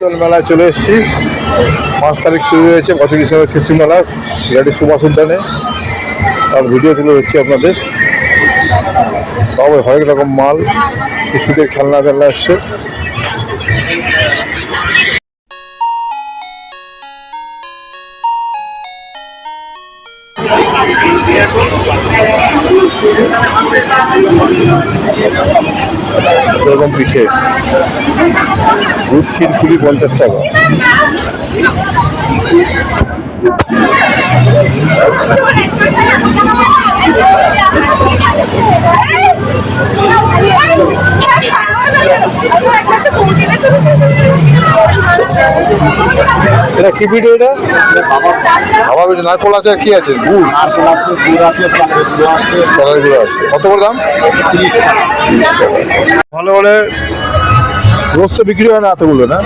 মেলায় চলে এসেছি। পাঁচ তারিখ শুরু হয়েছে বছর হিসাবে শিশু মেলা গাড়ি সুভাষ উদ্যানে। তার ভিডিও তুলে হচ্ছে আপনাদের। সব হরেক রকম মাল, শিশুদের খেলনা খেলনা এসছে এরকম পিঠে। দুধ খুবই পঞ্চাশ টাকা। এটা কি পিঠে এটা? বাবা পিঠে নারকোল আছে? আর কি আছে গুড় কলার গুঁড়ো আছে। কত করে দাম? তিরিশ টাকা। ভালো হলে রোজ তো বিক্রি হয় না এতগুলো না?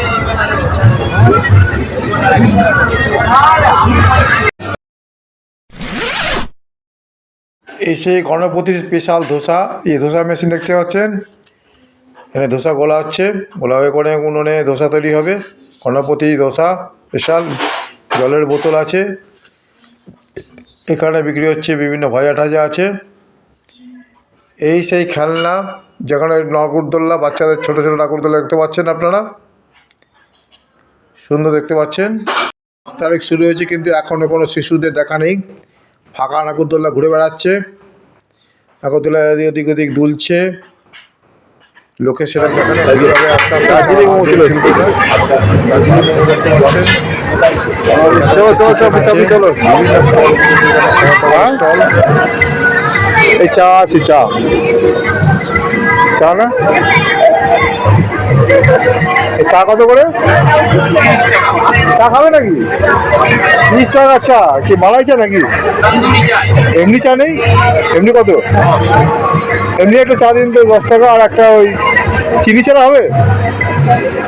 এসে গণপতির স্পেশাল ধোসা। এই ধোসা মেশিন দেখতে পাচ্ছেন? এখানে ধোসা গোলা হচ্ছে। গোলা হয়ে করে উনুনে ধোসা তৈরি হবে। গণপতি ধোসা স্পেশাল জলের বোতল আছে। এখানে বিক্রি হচ্ছে বিভিন্ন ভাজা টাজা আছে। এই সেই খেলনা যেখানে নাগরদোল্লা বাচ্চাদের, ছোটো ছোটো নাগরদোল্লা দেখতে পাচ্ছেন আপনারা? সুন্দর দেখতে পাচ্ছেন। পাঁচ তারিখ শুরু হয়েছে কিন্তু এখনও কোনো শিশুদের দেখা নেই। ফাঁকা নাগরদোল্লা ঘুরে বেড়াচ্ছে। নাগরদোল্লা এদিক ওদিক দুলছে। লোকে এইভাবে আস্তে আস্তে দার্জিলিং দার্জিলিং দেখতে পাচ্ছেন এই চা আছে চা। চা না? এই চা কত করে? চা খাবে নাকি? তিরিশ টাকা চা। কি মালাই চা নাকি এমনি চা নেই? এমনি কত? এমনি একটা চা দিন তো দশ টাকা আর একটা ওই চিনি ছাড়া হবে?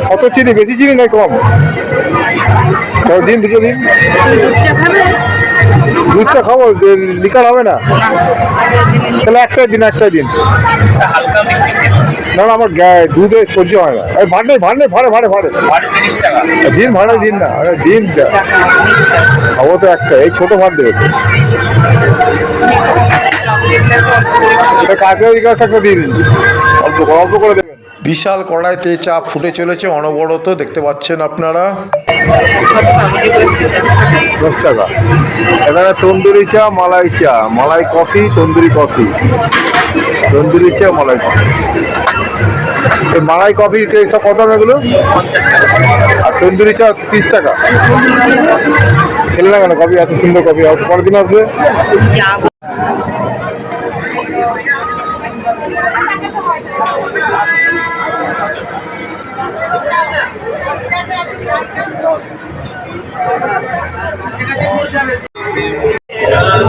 কত চিনি, বেশি চিনি নাই কম। দিন দুটো দিন। দুধ চা খাব লিকার হবে না। তাহলে একটাই দিন একটাই দিন। না আমার দুধে সহ্য হয় না। ভাড়ে ভাড়ে ভাড় ভাড়ে ভাড়ে দিন ভাড়া দিন না দিন। খাব তো একটা, এই ছোট ভাত দেবে। কাকে জিজ্ঞাসা একটা দিন? অল্প অল্প করে দেবেন। বিশাল কড়াইতে চাপ ফুটে চলেছে, অনবরত দেখতে পাচ্ছেন আপনারা। দশ টাকা এখানে তন্দুরি চা, মালাই চা। Malai coffee, tandoori coffee. Tandoori চা, মালাই কফি। মালাই কফি এইসব কত দাম এগুলো? আর তন্দুরি চা তিরিশ টাকা। খেলে না কেন? কফি এত সুন্দর কফি। আর দিন আসবে।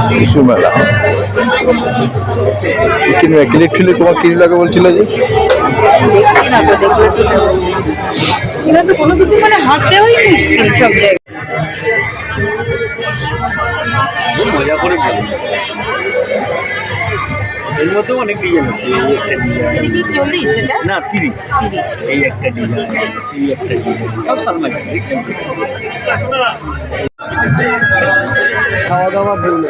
শিশু মেলা। কি কিনবে ক্লিপ ঠুলে তোমার কিনি লাগে বলছিল যে? তো কোনো কিছু মানে হাতেই মুশকিল সব জায়গায়। মজা করে বলি এর মধ্যে অনেক ডিজাইন আছে এই একটা ডিজাইন কি চল্লিশ এটা? না তিরিশ। তিরিশ। এই একটা ডিজাইন এই একটা ডিজাইন সব সালমাই। খাওয়া দাওয়া বলল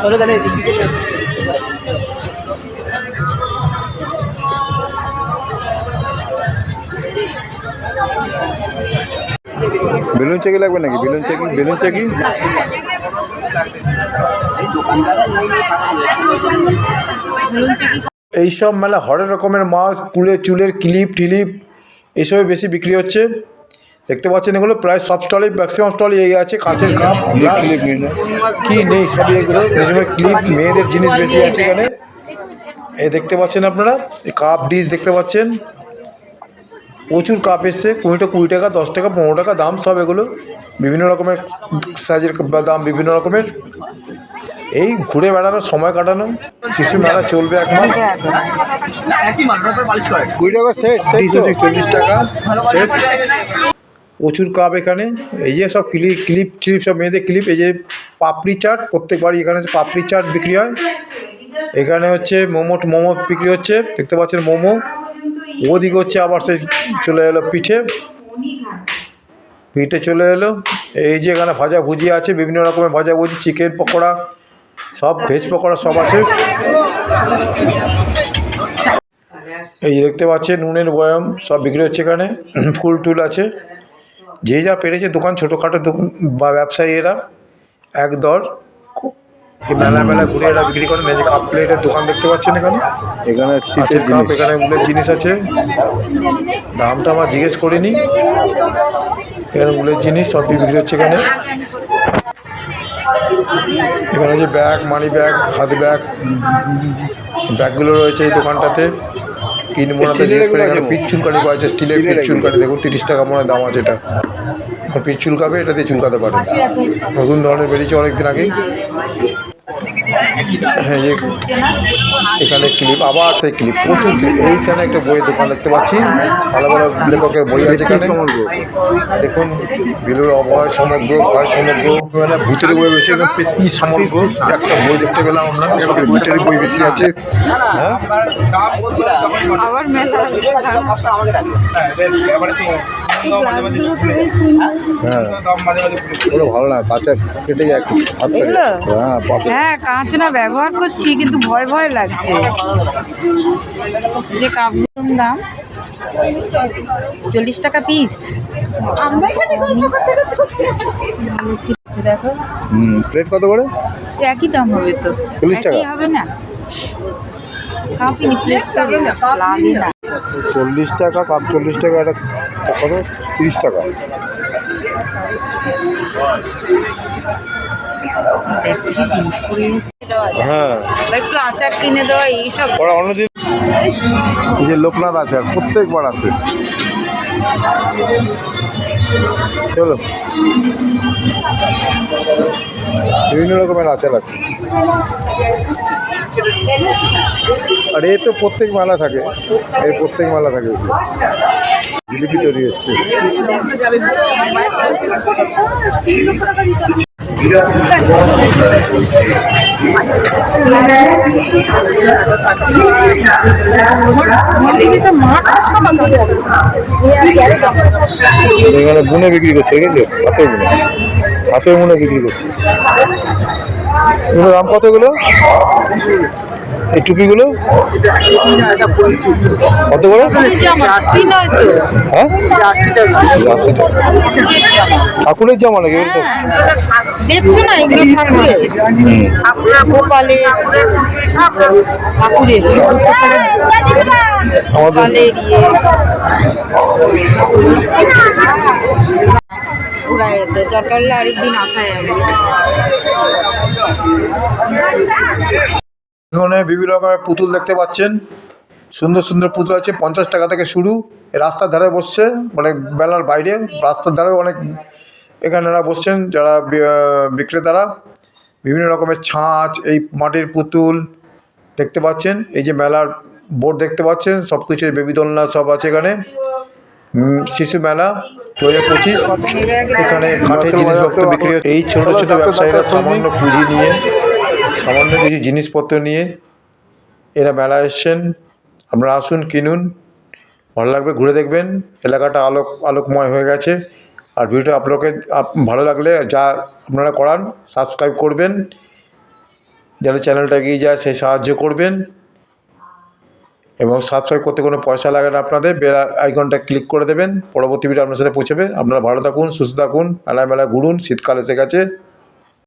চলো তাহলে বেলুন চেকি লাগবে নাকি? বেলুন চেকি বেলুন চেকি? এইসব মেলা হরেক রকমের মাছ কুলে চুলের ক্লিপ, টিলিপ এসবে বেশি বিক্রি হচ্ছে। দেখতে পাচ্ছেন এগুলো প্রায় সব স্টলে ম্যাক্সিমাম স্টলে এই আছে, কাঁচের কাপ কি নেই সবই এগুলো ক্লিপ মেয়েদের জিনিস বেশি আছে এখানে। এ দেখতে পাচ্ছেন আপনারা কাপ ডিশ দেখতে পাচ্ছেন। প্রচুর কাপ এসছে, কুড়িটা, কুড়ি টাকা, দশ টাকা, পনেরো টাকা, দাম সব এগুলো। বিভিন্ন রকমের সাইজের দাম, বিভিন্ন রকমের। এই ঘুরে বেড়ানো সময় কাটানো। শিশু মেলা চলবে এক মাস। কুড়ি টাকা সেট সেট চল্লিশ টাকা। সেট প্রচুর কাপ এখানে। এই যে সব ক্লিপ ক্লিপ ক্লিপ সব মেয়েদের ক্লিপ এই যে পাপড়ি চাট প্রত্যেকবারই এখানে পাপড়ি চাট বিক্রি হয়। এখানে হচ্ছে মোমো মোমো বিক্রি হচ্ছে। দেখতে পাচ্ছেন মোমো। ওদিকে হচ্ছে আবার সে চলে এলো পিঠে। পিঠে চলে এলো। এই যে এখানে ভাজা ভুজি আছে বিভিন্ন রকমের ভাজা ভুজি চিকেন পকোড়া। সব ভেজ পকোড়া সব আছে। এই দেখতে পাচ্ছেন নুনের বয়াম সব বিক্রি হচ্ছে এখানে। ফুল টুল আছে। যে যা পেরেছে দোকান ছোটোখাটো দোকান বা ব্যবসায়ী এরা এক দর এই মেলা মেলা ঘুরে এরা বিক্রি করেন এই যে কাপ প্লেটের দোকান দেখতে পাচ্ছেন এখানে। এখানে শীতের কাপ এখানে উলের জিনিস আছে। দামটা আমার জিজ্ঞেস করিনি। এখানে উলের জিনিস সব বিক্রি হচ্ছে এখানে। এখানে যে ব্যাগ মানি ব্যাগ হাত ব্যাগ ব্যাগগুলো রয়েছে এই দোকানটাতে। কিনবো না এখানে পিঠ চুলকানি পাওয়া যায় স্টিলের পিঠ চুলকানি। দেখুন, তিরিশ টাকা মনে দাম আছে এটা। পিচ্ছুল চুলকাবে, এটা দিয়ে চুলকাতে পারে নতুন ধরনের বেরিয়েছে অনেকদিন আগেই। হ্যাঁ যে এখানে ক্লিপ আবার সেই ক্লিপ প্রচুর ক্লিপ এইখানে একটা বইয়ের দোকান দেখতে পাচ্ছি। ভালো ভালো লেখকের বই আছে এখানে। দেখুন বিলুর অভয় সমগ্র ভয় সমগ্র ভূতের বই বেশি এখানে পেতনি সমগ্র একটা বই দেখতে পেলাম আমরা। ভূতের বই বেশি আছে। হ্যাঁ? হ্যাঁ। ভালো না কেটে যায়? হ্যাঁ হ্যাঁ কাঁচ না ব্যবহার করছি কিন্তু ভয় ভয় লাগছে। যে কাপগুলোর দাম চল্লিশ টাকা পিস দেখো। হুম প্লেট কত করে? একই দাম হবে তো। 40 টাকা? হবে না কাপ কিনি প্লেট তো লাগে না চল্লিশ টাকা কাপ চল্লিশ টাকা এটা কত? তিরিশ টাকা। হ্যাঁ। একটু আচার কিনে দেওয়া এইসব। ওরা অন্যদিন এই যে লোকনাথ আচার প্রত্যেকবার আসে চলো। বিভিন্ন রকমের আচার আছে। আর এ তো প্রত্যেক মালা থাকে। এই প্রত্যেক মালা থাকে। জিলিপি তৈরি হচ্ছে। এখানে বুনে বিক্রি করছে, ঠিক আছে? হাতে বুনে। হাতে বুনে বিক্রি করছে। এগুলো দাম কত এগুলো এই টুপিগুলো কত করে হ্যাঁ ঠাকুরের জামা নাকি এগুলো দেখছ না এগুলো ঠাকুরের গোপালের ঠাকুরের আমাদের ইয়ে দরকার হলে আরেকদিন এখানে বিভিন্ন রকমের পুতুল দেখতে পাচ্ছেন। সুন্দর সুন্দর পুতুল আছে, পঞ্চাশ টাকা থেকে শুরু। রাস্তার ধারে বসছে মানে বেলার বাইরে। রাস্তার ধারেও অনেক এখানেরা বসছেন, যারা বিক্রেতারা। বিভিন্ন রকমের ছাঁচ, এই মাটির পুতুল দেখতে পাচ্ছেন। এই যে মেলার বোর্ড দেখতে পাচ্ছেন সব কিছু বেবি দোলনা সব আছে এখানে। শিশু মেলা দু হাজার পঁচিশ। এখানে কাঠের জিনিসপত্র বিক্রি হচ্ছে। এই ছোটো ছোটো ব্যবসায়ীরা সামান্য পুঁজি নিয়ে সামান্য কিছু জিনিসপত্র নিয়ে এরা মেলা এসছেন। আপনারা আসুন কিনুন। ভালো লাগবে ঘুরে দেখবেন। এলাকাটা আলোক আলোকময় হয়ে গেছে। আর ভিডিওটা আপনাকে আপ- ভালো লাগলে যা আপনারা করান সাবস্ক্রাইব করবেন। যাতে চ্যানেলটা এগিয়ে যায় সেই সাহায্য করবেন। এবং সাবস্ক্রাইব করতে কোনো পয়সা লাগে না আপনাদের বেল আইকনটা ক্লিক করে দেবেন, পরবর্তী ভিডিও আপনার সাথে পৌঁছবে। আপনারা ভালো থাকুন, সুস্থ থাকুন মেলায় মেলায় ঘুরুন, শীতকাল এসে গেছে।